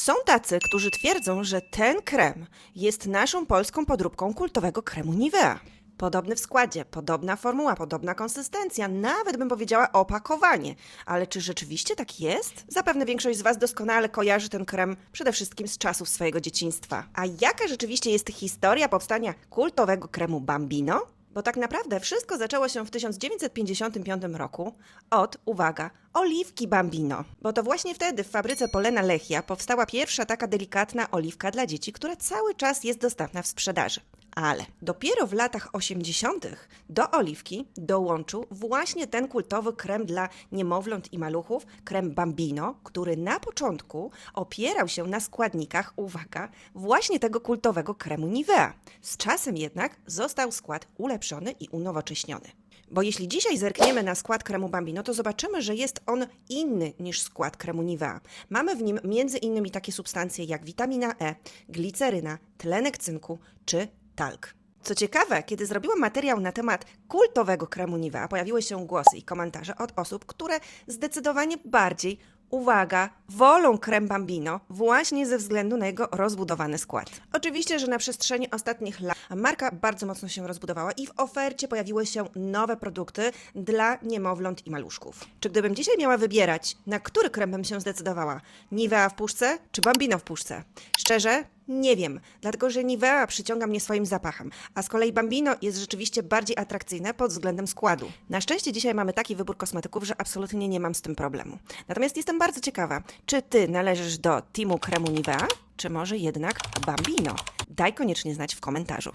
Są tacy, którzy twierdzą, że ten krem jest naszą polską podróbką kultowego kremu Nivea. Podobny w składzie, podobna formuła, podobna konsystencja, nawet bym powiedziała opakowanie. Ale czy rzeczywiście tak jest? Zapewne większość z Was doskonale kojarzy ten krem przede wszystkim z czasów swojego dzieciństwa. A jaka rzeczywiście jest historia powstania kultowego kremu Bambino? Bo tak naprawdę wszystko zaczęło się w 1955 roku od, uwaga, oliwki Bambino. Bo to właśnie wtedy w fabryce Polena Lechia powstała pierwsza taka delikatna oliwka dla dzieci, która cały czas jest dostępna w sprzedaży. Ale dopiero w latach 80. do oliwki dołączył właśnie ten kultowy krem dla niemowląt i maluchów, krem Bambino, który na początku opierał się na składnikach, uwaga, właśnie tego kultowego kremu Nivea. Z czasem jednak został skład ulepszony i unowocześniony. Bo jeśli dzisiaj zerkniemy na skład kremu Bambino, to zobaczymy, że jest on inny niż skład kremu Nivea. Mamy w nim między innymi takie substancje jak witamina E, gliceryna, tlenek cynku czy talk. Co ciekawe, kiedy zrobiłam materiał na temat kultowego kremu Nivea, pojawiły się głosy i komentarze od osób, które zdecydowanie bardziej, uwaga, wolą krem Bambino właśnie ze względu na jego rozbudowany skład. Oczywiście, że na przestrzeni ostatnich lat marka bardzo mocno się rozbudowała i w ofercie pojawiły się nowe produkty dla niemowląt i maluszków. Czy gdybym dzisiaj miała wybierać, na który krem bym się zdecydowała? Nivea w puszce czy Bambino w puszce? Szczerze, nie wiem, dlatego że Nivea przyciąga mnie swoim zapachem, a z kolei Bambino jest rzeczywiście bardziej atrakcyjne pod względem składu. Na szczęście dzisiaj mamy taki wybór kosmetyków, że absolutnie nie mam z tym problemu. Natomiast jestem bardzo ciekawa, czy ty należysz do teamu kremu Nivea, czy może jednak Bambino? Daj koniecznie znać w komentarzu.